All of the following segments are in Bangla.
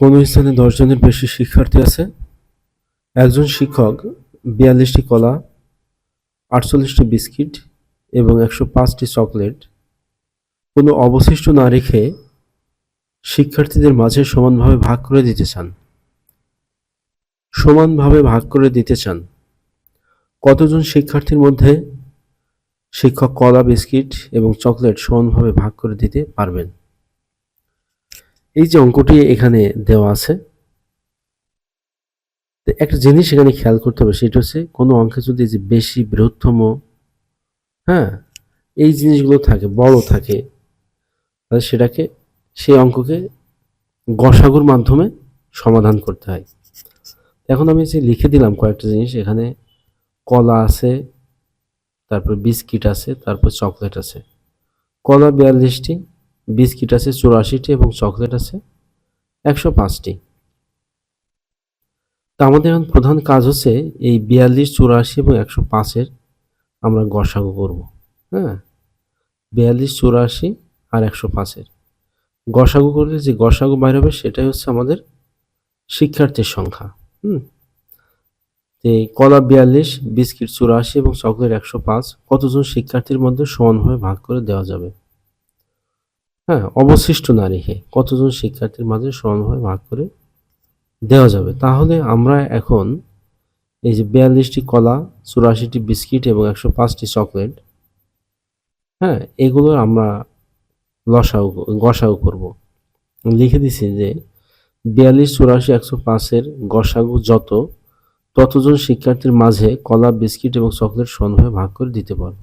কোনো স্থানে দশজনের বেশি শিক্ষার্থী আছে। একজন শিক্ষক বিয়াল্লিশটি কলা, আটচল্লিশটি বিস্কিট এবং একশো পাঁচটি চকলেট। কোনো অবশিষ্ট না রেখে শিক্ষার্থীদের মাঝে সমানভাবে ভাগ করে দিতে চান। সমানভাবে ভাগ করে দিতে চান। কতজন শিক্ষার্থীর মধ্যে শিক্ষক কলা, বিস্কিট এবং চকলেট সমানভাবে ভাগ করে দিতে পারবেন? এই যে অঙ্কটি এখানে দেওয়া আছে একটা জিনিস এখানে খেয়াল করতে হবে, সেটা হচ্ছে কোনো অঙ্কে যদি যে বেশি, বৃহত্তম হ্যাঁ এই জিনিসগুলো থাকে, বড় থাকে, তাহলে সেটাকে, সেই অঙ্ককে গসাগুর মাধ্যমে সমাধান করতে হয়। এখন আমি যে লিখে দিলাম কয়েকটা জিনিস, এখানে কলা আছে, তারপর বিস্কিট আছে, তারপর চকলেট আছে। কলা বিয়াল্লিশটি বিস্কিট আছে, চুরাশিটি এবং চকলেট আছে, একশো পাঁচটি। তা আমাদের এখন প্রধান কাজ হচ্ছে এই বিয়াল্লিশ, চুরাশি এবং একশো পাঁচের আমরা গসাগু করব হ্যাঁ? বিয়াল্লিশ, চুরাশি আর একশো পাঁচের। গসাগু করলে যে গসাগু বাইর হবে সেটাই হচ্ছে আমাদের শিক্ষার্থীর সংখ্যা, হুম? যে কলা বিয়াল্লিশ, বিস্কিট চুরাশি এবং চকলেট একশো পাঁচ কতজন শিক্ষার্থীর মধ্যে সমানভাবে ভাগ করে দেওয়া যাবে? হ্যাঁ অবশিষ্ট না রেখে কতজন শিক্ষার্থীর মাঝে সমানভাবে ভাগ করে দেওয়া যাবে? তাহলে আমরা এখন এই যে বিয়াল্লিশটি কলা, চুরাশিটি বিস্কিট এবং একশো পাঁচটি চকলেট হ্যাঁ এগুলো আমরা লসাও গসাও করব। লিখে দিছি যে বিয়াল্লিশ, চুরাশি, একশো পাঁচের গসাগু যত, ততজন শিক্ষার্থীর মাঝে কলা, বিস্কিট এবং চকলেট সমানভাবে ভাগ করে দিতে পারব।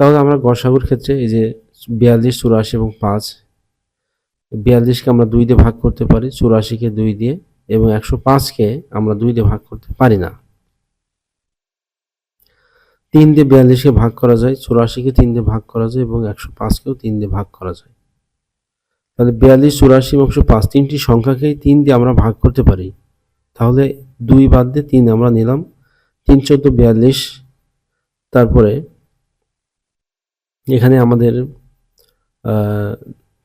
তাহলে আমরা গসাগুর ক্ষেত্রে এই যে বিয়াল্লিশ, চুরাশি এবং পাঁচ। বিয়াল্লিশকে আমরা দুই দিয়ে ভাগ করতে পারি, চুরাশিকে দুই দিয়ে, এবং একশো পাঁচকে আমরা দুই দিয়ে ভাগ করতে পারি না। তিন দিয়ে বিয়াল্লিশকে ভাগ করা যায়, চুরাশিকে তিন দিয়ে ভাগ করা যায়, এবং একশো পাঁচকেও তিন দিয়ে ভাগ করা যায়। তাহলে বিয়াল্লিশ, চুরাশি এবং একশো পাঁচ তিনটি সংখ্যাকেই তিন দিয়ে আমরা ভাগ করতে পারি। তাহলে দুই বাদ দিয়ে তিন আমরা নিলাম। তিন চোদ্দ, বিয়াল্লিশ, তারপরে এখানে আমাদের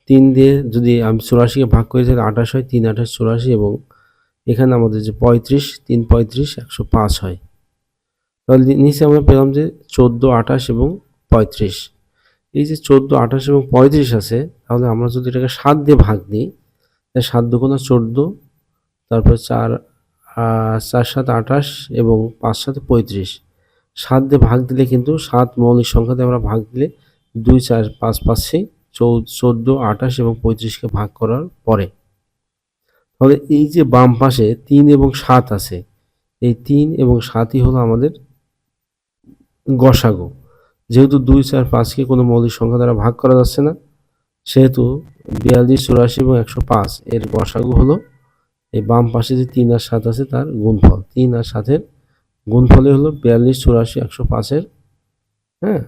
তিন দিয়ে যদি আমি চুরাশিকে ভাগ করি, তাহলে আঠাশ হয়, তিন, আঠাশ, চুরাশি এবং এখানে আমাদের যে পঁয়ত্রিশ, তিন, পঁয়ত্রিশ, একশো পাঁচ হয়। তাহলে নিচে আমরা পেলাম যে চোদ্দ, আঠাশ এবং পঁয়ত্রিশ। এই যে চোদ্দ, আঠাশ এবং পঁয়ত্রিশ আছে, তাহলে আমরা যদি এটাকে সাত দিয়ে ভাগ দিই তাহলে সাত দুগুণা চোদ্দ, তারপর চার চার, সাত, আঠাশ এবং পাঁচ সাথে পঁয়ত্রিশ। সাত দিয়ে ভাগ দিলে কিন্তু সাত মৌলিক সংখ্যাতে আমরা ভাগ দিলে দুই, চার, পাঁচ পাচ্ছি চৌ চোদ্দ, আঠাশ এবং পঁয়ত্রিশকে ভাগ করার পরে। তাহলে এই যে বাম পাশে তিন এবং সাত আছে, এই তিন এবং সাতই হলো আমাদের গসাগো। যেহেতু দুই, চার, পাঁচকে কোনো মৌলিক সংখ্যা দ্বারা ভাগ করা যাচ্ছে না, সেহেতু বিয়াল্লিশ, চুরাশি এবং একশো পাঁচ এর গসাগু হলো এই বাম পাশে যে তিন আর সাত আছে তার গুণফল। তিন আর সাতের গুণফলে হলো বিয়াল্লিশ, চুরাশি, একশো পাঁচের হ্যাঁ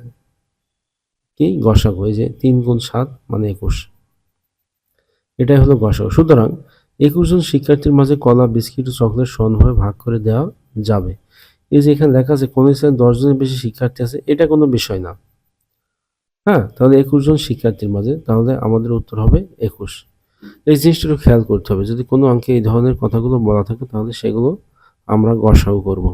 কি? গসাগু এই যে তিন গুণ সাত মানে একুশ। এটাই হলো গসাগু সুতরাং একুশ জন শিক্ষার্থীর মাঝে কলা, বিস্কিট ও চকলেট সমানভাবে ভাগ করে দেওয়া যাবে। এই যে এখানে লেখা আছে, কোন স্থানে দশ জনের বেশি শিক্ষার্থী আছে, এটা কোনো বিষয় না। হ্যাঁ তাহলে একুশ জন শিক্ষার্থীর মাঝে, তাহলে আমাদের উত্তর হবে একুশ। এই জিনিসটা একটু খেয়াল করতে হবে। যদি কোনো অঙ্কে এই ধরনের কথাগুলো বলা থাকে, তাহলে সেগুলো আমরা গসাও করব।